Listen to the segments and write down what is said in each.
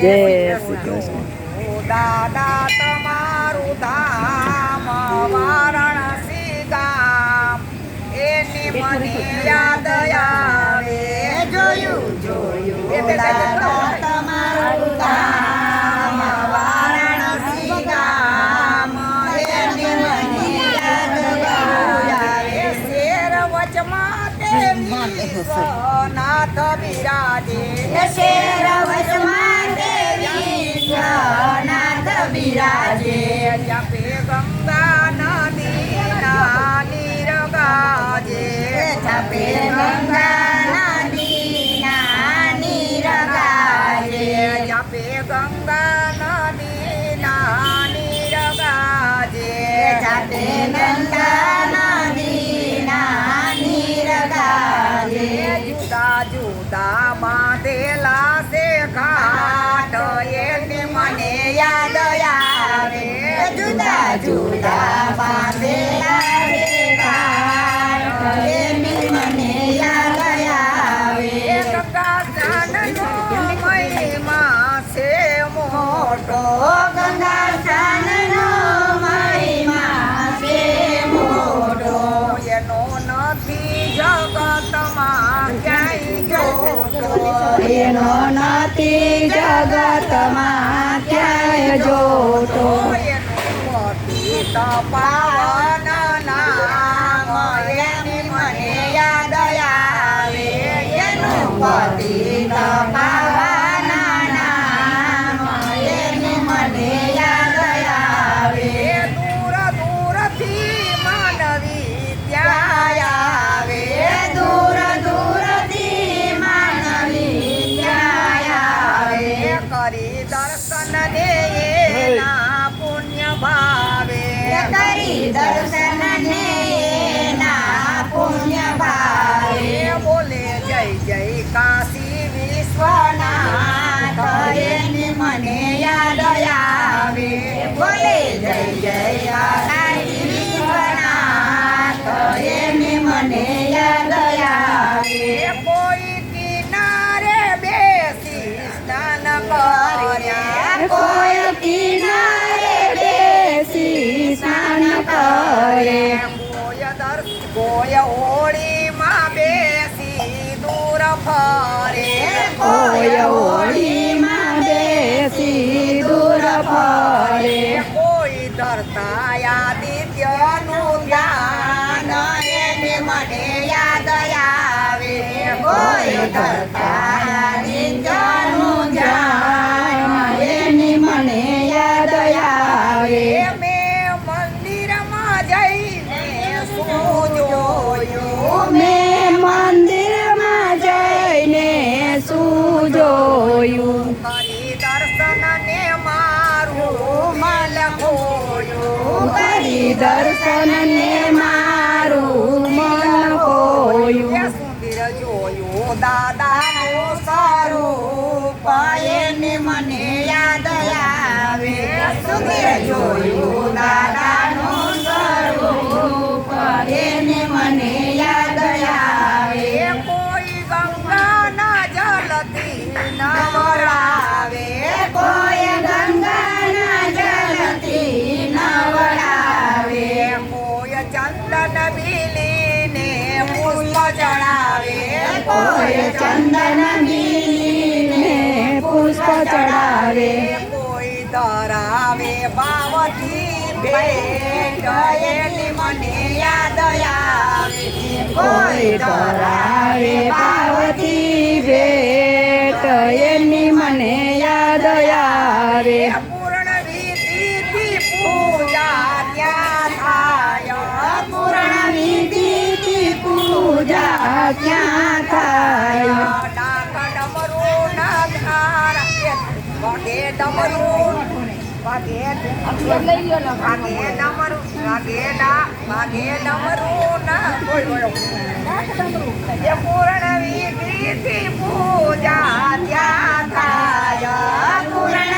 જય શ્રી કૃષ્ણ. દાદા તમારું ધામ વારાણસી ગામ એની મને યાદ આવે જોયું જોયું. દાદા તમારું ધામ વારાણસી ગામ એની મને યાદ આવે શેર વચમાં નાથ બિરાજે શેર વચમાં દેવી નાથ બિરાજે જપે ગંગા નથી જગતમાં ક્યાંય જોતો એનો નથી જગતમાં ક્યાંય જોતો? પાવન નામ એની મને યાદ આવે એનું પતિ પાવન નામ એની મને કરી દર્શન દે એના પુણ્ય ભાવે. કરી દર્શન ને એના પુણ્ય ભાવે. બોલે જય જય કાશી વિશ્વનાથ. એની મને યાદ આવે. બોલે જય જય કાશી વિશ્વનાથ. કોઈ હોળીમાં બેસી દૂર ફરે. કોય હોળીમાં બેસી દૂર ફરે. કોઈ ધરતા આદિત્યનું ધ્યાન એને મને યાદ આવે. કોઈ ધરતા કરી કોઈ ચંદન બીલીને પુષ્પ ચડાવે. કોઈ ધરાવે ભાવથી ભેટ મને યાદ આવે. કોઈ ધરાવે વાગે વાગે ડમરું વાગે ડા પૂર્ણ વિધિથી પૂજા ત્યાં થાય પૂર્ણ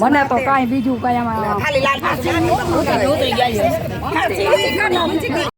મને તો કાંઈ બીજું કાંઈ આમાં